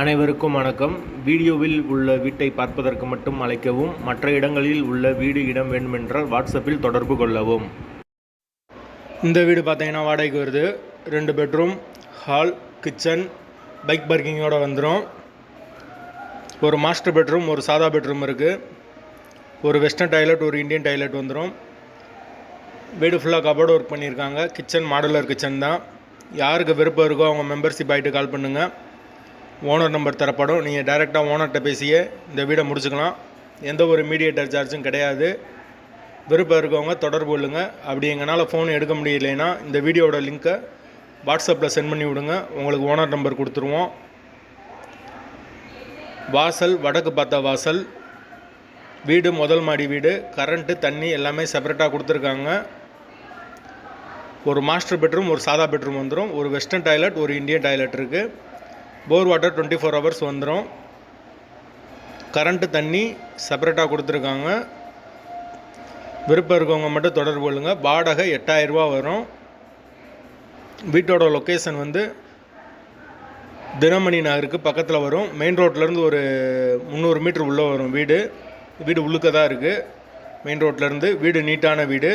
அனைவருக்கும் வணக்கம். வீடியோவில் உள்ள வீட்டை பார்ப்பதற்கு மட்டும் அழைக்கவும் மற்ற இடங்களில் உள்ள வீடு இடம் வேண்டுமென்றால் வாட்ஸ்அப்பில் தொடர்பு கொள்ளவும். இந்த வீடு பார்த்தீங்கன்னா வாடகைக்கு வருது. ரெண்டு பெட்ரூம் ஹால் கிச்சன் பைக் பார்க்கிங்கோட வந்துடும் ஒரு மாஸ்டர் பெட்ரூம் ஒரு சாதா பெட்ரூம் இருக்குது ஒரு வெஸ்டர்ன் டாய்லெட் ஒரு இந்தியன் டாய்லெட் வந்துடும் வீடு ஃபுல்லாக கபோர்டு ஒர்க் பண்ணியிருக்காங்க. கிச்சன் மாடுலர் கிச்சன் தான். யாருக்கு விருப்பம் இருக்கோ அவங்க மெம்பர்ஷிப் ஆகிட்டு கால் பண்ணுங்கள் ஓனர் நம்பர் தரப்படும். நீங்கள் டைரெக்டாக ஓனர்கிட்ட பேசியே இந்த வீடை முடிச்சுக்கலாம். எந்த ஒரு மீடியேட்டர் சார்ஜும் கிடையாது. விருப்பம் இருக்கவங்க தொடர்பு கொள்ளுங்க. அப்படி எங்களால் ஃபோன் எடுக்க முடியலைன்னா இந்த வீடியோட லிங்க்கை வாட்ஸ்அப்பில் சென்ட் பண்ணி விடுங்க. உங்களுக்கு ஓனர் நம்பர் கொடுத்துருவோம். வாசல் வடக்கு பார்த்த வாசல். வீடு முதல் மாடி வீடு. கரண்ட்டு தண்ணி எல்லாமே செப்பரேட்டாக கொடுத்துருக்காங்க. ஒரு மாஸ்டர் பெட்ரூம் ஒரு சாதா பெட்ரூம் வந்துடும் ஒரு வெஸ்டர்ன் டாய்லெட் ஒரு இந்தியன் டாய்லெட் இருக்குது bore water twenty four hours வந்துடும் கரண்ட்டு தண்ணி செப்பரேட்டாக கொடுத்துருக்காங்க. விருப்பம் இருக்கவங்க மட்டும் தொடர்பு கொள்ளுங்கள் வாடகை எட்டாயிரரூபா வரும். வீட்டோட லொக்கேஷன் வந்து தினமணி நகருக்கு பக்கத்தில் வரும். மெயின் ரோட்லேருந்து ஒரு முந்நூறு மீட்ரு உள்ளே வரும் வீடு. வீடு உள்ளுக்க தான் இருக்குது மெயின் ரோட்லேருந்து வீடு நீட்டான வீடு.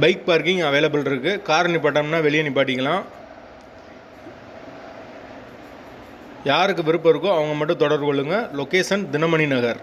பைக் பார்க்கிங் அவைலபிள் இருக்குது கார் நிப்பாட்டம்னா வெளியே நிப்பாட்டிக்கலாம். யாருக்கு விருப்பம் இருக்கோ அவங்க மட்டும் தொடர்பு கொள்ளுங்கள் லொக்கேஷன் தினமணி நகர்.